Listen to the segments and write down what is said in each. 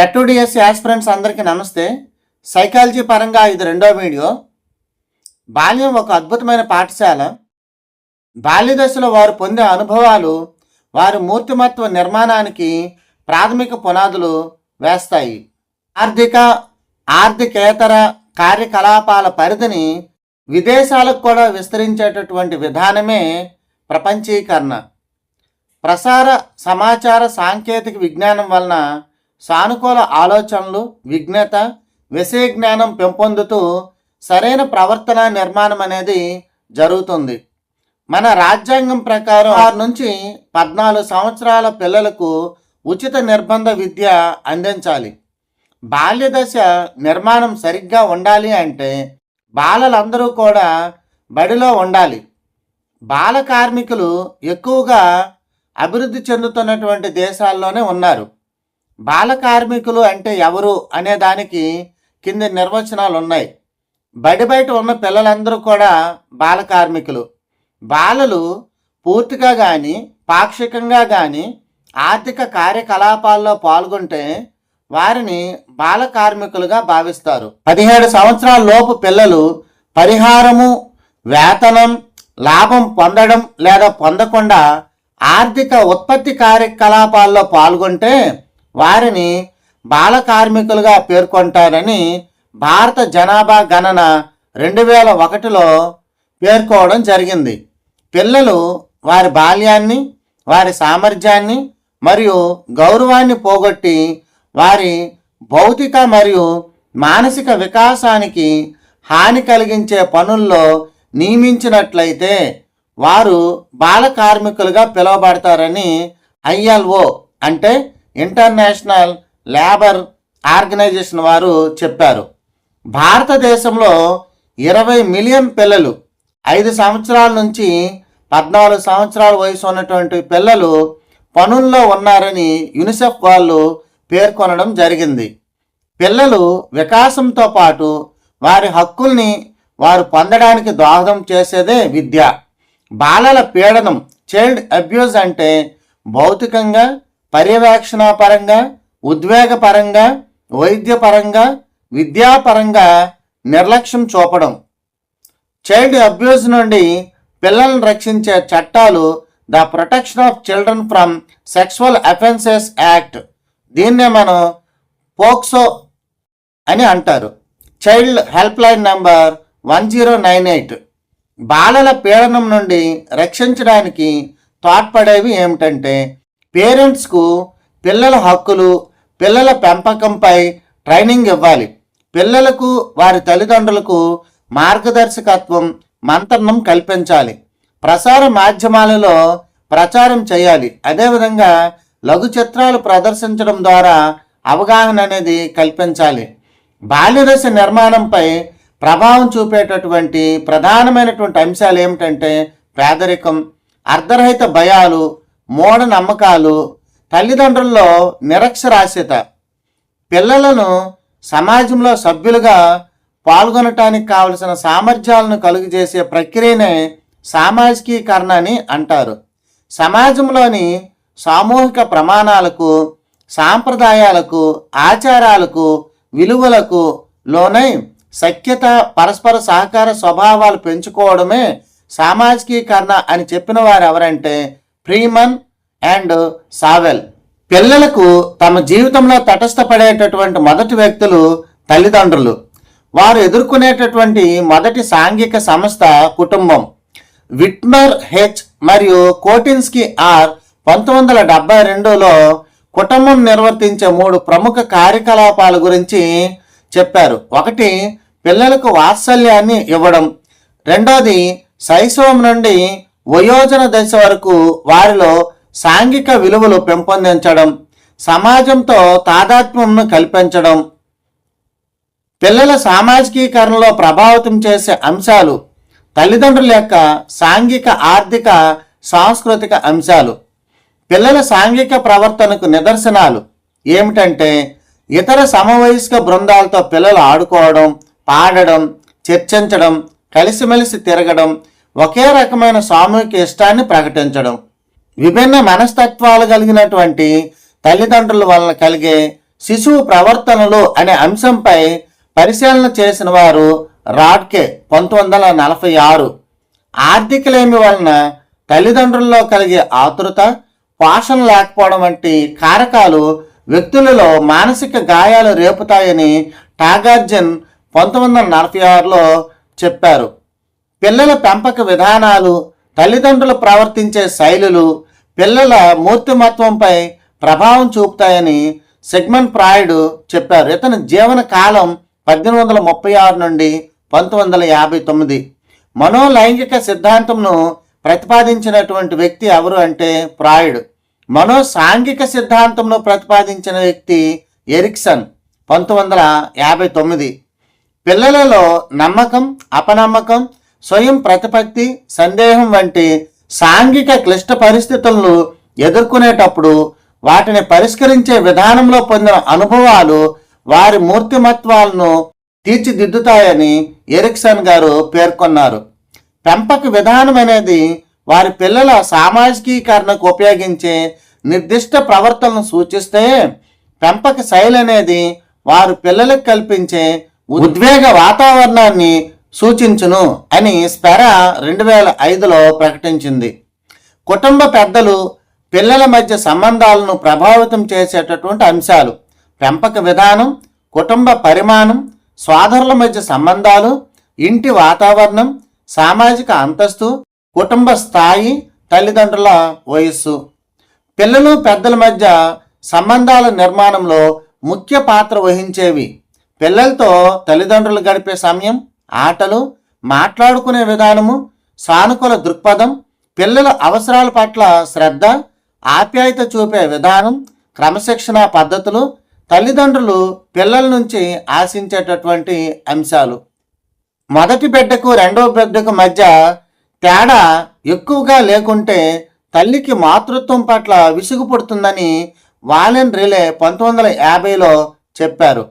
టెట్టుడిఎస్ aspirants అందరికీ నమస్తే. Psychology పరంగా ఇది రెండో వీడియో. బాల్యం ఒక అద్భుతమైన పాఠశాల. బాల్య దశలో వారు పొందే అనుభవాలు వారి మూర్తిమత్వ నిర్మాణానికి ప్రాథమిక పునాదులు వేస్తాయి. ఆర్థిక ఆర్థికేతర కార్యకలాపాల పరిధిని విదేశాలకు కూడా విస్తరించేటటువంటి విధానమే ప్రపంచీకరణ. ప్రసార సమాచార సాంకేతిక విజ్ఞానం వలన సానుకూల ఆలోచనలు విజ్ఞత విషయ జ్ఞానం పెంపొందుతూ సరైన ప్రవర్తన నిర్మాణం అనేది జరుగుతుంది. మన రాజ్యాంగం ప్రకారం ఆరు నుంచి పద్నాలుగు సంవత్సరాల పిల్లలకు ఉచిత నిర్బంధ విద్య అందించాలి. బాల్య దశ నిర్మాణం సరిగ్గా ఉండాలి అంటే బాలలందరూ కూడా బడిలో ఉండాలి. బాల కార్మికులు ఎక్కువగా అభివృద్ధి చెందుతున్నటువంటి దేశాల్లోనే ఉన్నారు. బాల కార్మికులు అంటే ఎవరు అనే దానికి కింది నిర్వచనాలు ఉన్నాయి. బడి బయట ఉన్న పిల్లలందరూ కూడా బాల కార్మికులు. బాలలు పూర్తిగా కానీ పాక్షికంగా కానీ ఆర్థిక కార్యకలాపాల్లో పాల్గొంటే వారిని బాల కార్మికులుగా భావిస్తారు. పదిహేడు సంవత్సరాల లోపు పిల్లలు పరిహారము వేతనం లాభం పొందడం లేదా పొందకుండా ఆర్థిక ఉత్పత్తి కార్యకలాపాల్లో పాల్గొంటే వారిని బాల కార్మికులుగా పేర్కొంటారని భారత జనాభా గణన రెండు వేల ఒకటిలో పేర్కోవడం జరిగింది. పిల్లలు వారి బాల్యాన్ని వారి సామర్థ్యాన్ని మరియు గౌరవాన్ని పోగొట్టి వారి భౌతిక మరియు మానసిక వికాసానికి హాని కలిగించే పనుల్లో నియమించినట్లయితే వారు బాల కార్మికులుగా పిలువబడతారని ఐఎల్ఓ అంటే ఇంటర్నేషనల్ లేబర్ ఆర్గనైజేషన్ వారు చెప్పారు. భారతదేశంలో ఇరవై మిలియన్ పిల్లలు ఐదు సంవత్సరాల నుంచి పద్నాలుగు సంవత్సరాల వయసు ఉన్నటువంటి పిల్లలు పనుల్లో ఉన్నారని యునిసెఫ్ వాళ్ళు పేర్కొనడం జరిగింది. పిల్లలు వికాసంతో పాటు వారి హక్కుల్ని వారు పొందడానికి దోహదం చేసేదే విద్య. బాలల పీడనం చైల్డ్ అబ్యూజ్ అంటే భౌతికంగా పర్యవేక్షణ పరంగా ఉద్వేగపరంగా వైద్యపరంగా విద్యాపరంగా నిర్లక్ష్యం చూపడం. చైల్డ్ అబ్యూస్ నుండి పిల్లలను రక్షించే చట్టాలు the protection of children from sexual offences act. దీన్నే మనం పోక్సో అని అంటారు. Child help line number one zero nine eight. బాలల పీడనం నుండి రక్షించడానికి తోడ్పడేవి ఏమిటంటే పేరెంట్స్కు పిల్లల హక్కులు పిల్లల పెంపకంపై ట్రైనింగ్ ఇవ్వాలి. పిల్లలకు వారి తల్లిదండ్రులకు మార్గదర్శకత్వం మంత్రణం కల్పించాలి. ప్రసార మాధ్యమాలలో ప్రచారం చేయాలి. అదేవిధంగా లఘు చిత్రాలు ప్రదర్శించడం ద్వారా అవగాహన అనేది కల్పించాలి. బాల్యదశ నిర్మాణంపై ప్రభావం చూపేటటువంటి ప్రధానమైనటువంటి అంశాలు ఏమిటంటే పేదరికం అర్ధరహిత భయాలు మూఢనమ్మకాలు తల్లిదండ్రుల్లో నిరక్షరాస్యత. పిల్లలను సమాజంలో సభ్యులుగా పాల్గొనటానికి కావలసిన సామర్థ్యాలను కలుగజేసే ప్రక్రియనే సామాజికీకరణ అని అంటారు. సమాజంలోని సామూహిక ప్రమాణాలకు సాంప్రదాయాలకు ఆచారాలకు విలువలకు లోనై సఖ్యత పరస్పర సహకార స్వభావాలు పెంచుకోవడమే సామాజికీకరణ అని చెప్పిన వారు ఎవరంటే ఫ్రీమన్ అండ్ సావెల్. పిల్లలకు తమ జీవితంలో తటస్థపడేటటువంటి మొదటి వ్యక్తులు తల్లిదండ్రులు. వారు ఎదుర్కొనేటటువంటి మొదటి సాంఘిక సంస్థ కుటుంబం. విట్మర్ హెచ్ మరియు కోటిన్స్కి ఆర్ పంతొమ్మిది వందల డెబ్బై రెండులో కుటుంబం నిర్వర్తించే మూడు ప్రముఖ కార్యకలాపాల గురించి చెప్పారు. ఒకటి పిల్లలకు వాత్సల్యాన్ని ఇవ్వడం. రెండోది శైశవం నుండి వయోజన దశ వరకు వారిలో సాంఘిక విలువలు పెంపొందించడం సమాజంతో తాదాత్మ్యంను కల్పించడం పిల్లల సామాజికీకరణలో ప్రభావితం చేసే అంశాలు తల్లిదండ్రుల యొక్క సాంఘిక ఆర్థిక సాంస్కృతిక అంశాలు పిల్లల సాంఘిక ప్రవర్తనకు నిదర్శనాలు. ఏమిటంటే ఇతర సమవయస్క బృందాలతో పిల్లలు ఆడుకోవడం పాడడం చర్చించడం కలిసిమెలిసి తిరగడం ఒకే రకమైన సామూహిక ఇష్టాన్ని ప్రకటించడం. విభిన్న మనస్తత్వాలు కలిగినటువంటి తల్లిదండ్రుల వలన కలిగే శిశువు ప్రవర్తనలు అనే అంశంపై పరిశీలన చేసిన వారు రాడ్కే పంతొమ్మిది వందల నలభై ఆరు. ఆర్థికలేమి వలన తల్లిదండ్రుల్లో కలిగే ఆతురత పోషణ లేకపోవడం వంటి కారకాలు వ్యక్తులలో మానసిక గాయాలు రేపుతాయని టాగార్జన్ పంతొమ్మిది వందల నలభై ఆరులో చెప్పారు. పిల్లల పెంపక విధానాలు తల్లిదండ్రులు ప్రవర్తించే శైలులు పిల్లల మూర్తిమత్వంపై ప్రభావం చూపుతాయని సెగ్మెంట్ ప్రాయుడు చెప్పారు. ఇతని జీవన కాలం పద్దెనిమిది వందల ముప్పై ఆరు నుండి పంతొమ్మిది వందల యాభై తొమ్మిది. మనోలైంగిక సిద్ధాంతంను ప్రతిపాదించినటువంటి వ్యక్తి ఎవరు అంటే ప్రాయుడు మనో సాంఘిక సిద్ధాంతంను ప్రతిపాదించిన వ్యక్తి ఎరిక్సన్ పంతొమ్మిది వందల యాభై తొమ్మిది. పిల్లలలో నమ్మకం అపనమ్మకం స్వయం ప్రతిపత్తి సందేహం వంటి సాంఘిక క్లిష్ట పరిస్థితులను ఎదుర్కొనేటప్పుడు వాటిని పరిష్కరించే విధానంలో పొందిన అనుభవాలు వారి మూర్తిమత్వాలను తీర్చిదిద్దుతాయని ఎరిక్సన్ గారు పేర్కొన్నారు. పెంపక విధానం అనేది వారి పిల్లల సామాజికీకరణకు ఉపయోగించే నిర్దిష్ట ప్రవర్తనను సూచిస్తే పెంపక శైలి అనేది వారు పిల్లలకు కల్పించే ఉద్వేగ వాతావరణాన్ని సూచించును అని స్పెరా రెండు వేల ఐదులో ప్రకటించింది. కుటుంబ పెద్దలు పిల్లల మధ్య సంబంధాలను ప్రభావితం చేసేటటువంటి అంశాలు పెంపక విధానం కుటుంబ పరిమాణం సోదరుల మధ్య సంబంధాలు ఇంటి వాతావరణం సామాజిక అంతస్తు కుటుంబ స్థాయి తల్లిదండ్రుల వయస్సు. పిల్లలు పెద్దల మధ్య సంబంధాల నిర్మాణంలో ముఖ్య పాత్ర వహించేవి. పిల్లలతో తల్లిదండ్రులు గడిపే సమయం ఆటలు మాట్లాడుకునే విధానము సానుకూల దృక్పథం పిల్లల అవసరాల పట్ల శ్రద్ధ ఆప్యాయత చూపే విధానం క్రమశిక్షణ పద్ధతులు తల్లిదండ్రులు పిల్లల నుంచి ఆశించేటటువంటి అంశాలు. మొదటి బిడ్డకు రెండవ బిడ్డకు మధ్య తేడా ఎక్కువగా లేకుంటే తల్లికి మాతృత్వం పట్ల విసుగు పుడుతుందని వాలెన్ రిలే పంతొమ్మిది వందల యాభైలో చెప్పారు.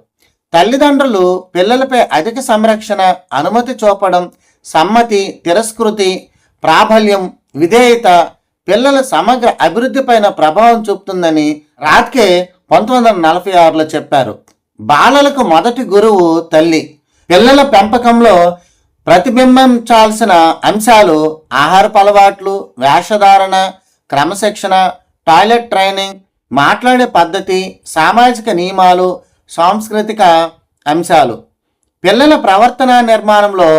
తల్లిదండ్రులు పిల్లలపై అధిక సంరక్షణ అనుమతి చూపడం సమ్మతి తిరస్కృతి ప్రాబల్యం విధేయత పిల్లల సమగ్ర అభివృద్ధిపైన ప్రభావం చూపుతుందని రాత్కే పంతొమ్మిది వందల నలభై ఆరులో చెప్పారు. బాలలకు మొదటి గురువు తల్లి. పిల్లల పెంపకంలో ప్రతిబింబించాల్సిన అంశాలు ఆహారపు అలవాట్లు వేషధారణ క్రమశిక్షణ టాయిలెట్ ట్రైనింగ్ మాట్లాడే పద్ధతి సామాజిక నియమాలు సాంస్కృతిక అంశాలు. పిల్లల ప్రవర్తన నిర్మాణంలో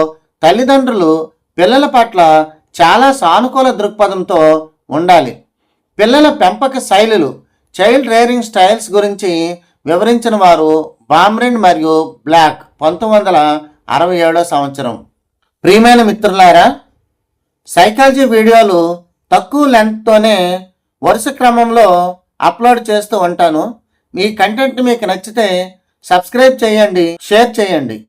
తల్లిదండ్రులు పిల్లల పట్ల చాలా సానుకూల దృక్పథంతో ఉండాలి. పిల్లల పెంపక శైలులు చైల్డ్ రేరింగ్ స్టైల్స్ గురించి వివరించిన వారు బామ్రిన్ మరియు బ్లాక్ పంతొమ్మిది వందల అరవై ఏడో సంవత్సరం. ప్రియమైన మిత్రులారా సైకాలజీ వీడియోలు తక్కువ లెంత్తోనే వరుస క్రమంలో అప్లోడ్ చేస్తూ ఉంటాను. మీ కంటెంట్ మీకు నచ్చితే సబ్స్క్రైబ్ చేయండి షేర్ చేయండి.